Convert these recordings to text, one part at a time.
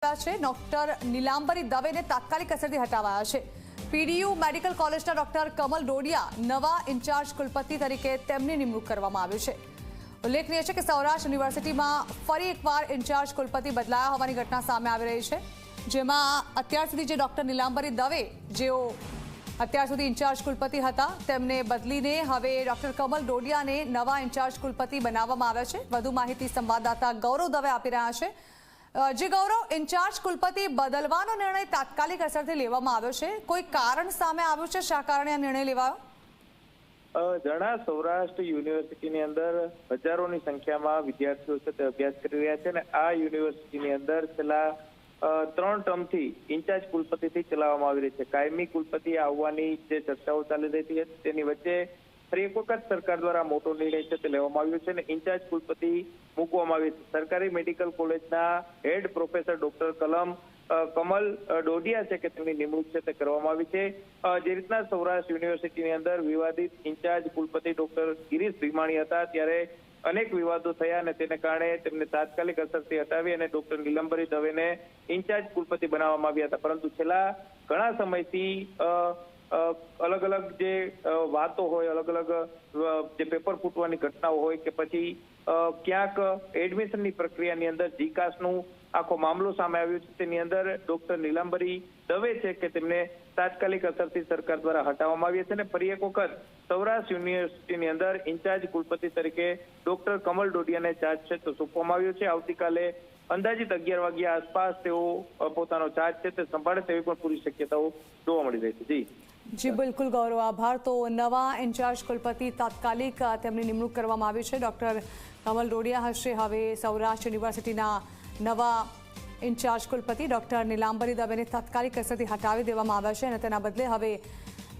છે. ડોક્ટર નીલાંબરી દવેને તાત્કાલિક અસરથી હટાવાયા છે. પીડીયુ મેડિકલ કોલેજના ડોક્ટર કમલ ડોડિયા નવા ઇન્ચાર્જ કુલપતિ તરીકે તેમની નિમણૂક કરવામાં આવી છે. ઉલ્લેખનીય છે કે સૌરાષ્ટ્ર યુનિવર્સિટીમાં ફરી એકવાર ઇન્ચાર્જ કુલપતિ બદલાયા હોવાની ઘટના સામે આવી રહી છે. જેમાં અત્યાર સુધી જે ડોક્ટર નીલાંબરી દવે, જેઓ અત્યાર સુધી ઇન્ચાર્જ કુલપતિ હતા, તેમને બદલીને હવે ડોક્ટર કમલ ડોડિયાને નવા ઇન્ચાર્જ કુલપતિ બનાવવામાં આવ્યા છે. વધુ માહિતી સંવાદદાતા ગૌરવ દવે આપી રહ્યા છે. જે ગૌરવ ઇન્ચાર્જ કુલપતિ બદલવાનો નિર્ણય તાત્કાલિક અસરથી લેવામાં આવ્યો છે. કોઈ કારણ સામે આવ્યું છે? શા કારણે આ નિર્ણય લેવાયો? જણા સૌરાષ્ટ્ર યુનિવર્સિટીની અંદર હજારોની સંખ્યામાં વિદ્યાર્થીઓ છે તે અભ્યાસ કરી રહ્યા છે અને આ યુનિવર્સિટીની અંદર છેલ્લા ત્રણ ટર્મથી ઇન્ચાર્જ કુલપતિથી ચલાવવામાં આવી રહી છે. કાયમી કુલપતિ આવવાની જે ચર્ચાઓ ચાલી રહી હતી તેની વચ્ચે ફરી એક વખત સરકાર દ્વારા મોટો નિર્ણય છે તે લેવામાં આવ્યો છે અને ઇન્ચાર્જ કુલપતિ મૂકવામાં આવી છે. સરકારી મેડિકલ કોલેજના હેડ પ્રોફેસર ડોક્ટર કલમ કમલ ડોડિયા છે કે તેમની નિમણૂક છે તે કરવામાં આવી છે. જે રીતના સૌરાષ્ટ્ર યુનિવર્સિટીની અંદર વિવાદિત ઇન્ચાર્જ કુલપતિ ડોક્ટર ગિરીશ ભીમાણી હતા ત્યારે અનેક વિવાદો થયા અને તેને કારણે તેમને તાત્કાલિક અસરથી હટાવી અને ડોક્ટર નીલંબરી દવેને ઇન્ચાર્જ કુલપતિ બનાવવામાં આવ્યા હતા. પરંતુ છેલ્લા ઘણા સમયથી અલગ અલગ જે વાતો હોય અલગ અલગ જે પેપર ફૂટવાની ઘટનાઓ હોય કે પછી ક્યાંક એડમિશનની પ્રક્રિયાની અંદર જીકાસનું આખો મામલો સામે આવ્યો છે. તેની અંદર ડોક્ટર નીલાંબરી દવે છે કે તેમને તાત્કાલિક અસરથી સરકાર દ્વારા હટાવવામાં આવી છે અને ફરી એક વખત સૌરાષ્ટ્ર યુનિવર્સિટીની અંદર ઇન્ચાર્જ કુલપતિ તરીકે ડોક્ટર કમલ ડોડિયાને ચાર્જ છે તો સોંપવામાં આવ્યો છે. આવતીકાલે અંદાજિત અગિયાર વાગ્યા આસપાસ તેઓ પોતાનો ચાર્જ છે તે સંભાળે તેવી પણ પૂરી શક્યતાઓ જોવા મળી રહી છે. જી. જી, બિલકુલ ગૌરવ, આભાર. તો નવા ઇન્ચાર્જ કુલપતિ તાત્કાલિક તેમની નિમણૂક કરવામાં આવી છે. ડૉક્ટર કમલ ડોડિયા હશે હવે સૌરાષ્ટ્ર યુનિવર્સિટીના નવા ઇન્ચાર્જ કુલપતિ. ડોક્ટર નીલાંબરી દવેને તાત્કાલિક અસરથી હટાવી દેવામાં આવ્યા છે અને તેના બદલે હવે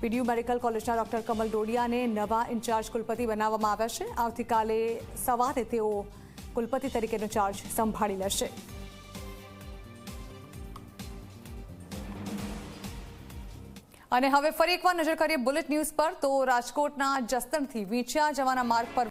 પીડીયુ મેડિકલ કોલેજના ડૉક્ટર કમલ ડોડિયાને નવા ઇન્ચાર્જ કુલપતિ બનાવવામાં આવ્યા છે. આવતીકાલે સવારે તેઓ કુલપતિ તરીકેનો ચાર્જ સંભાળી લેશે. અને હવે ફરી એકવાર નજર કરીએ બુલેટ ન્યૂઝ પર, તો રાજકોટના જસદણથી વીંછિયા જવાના માર્ગ પર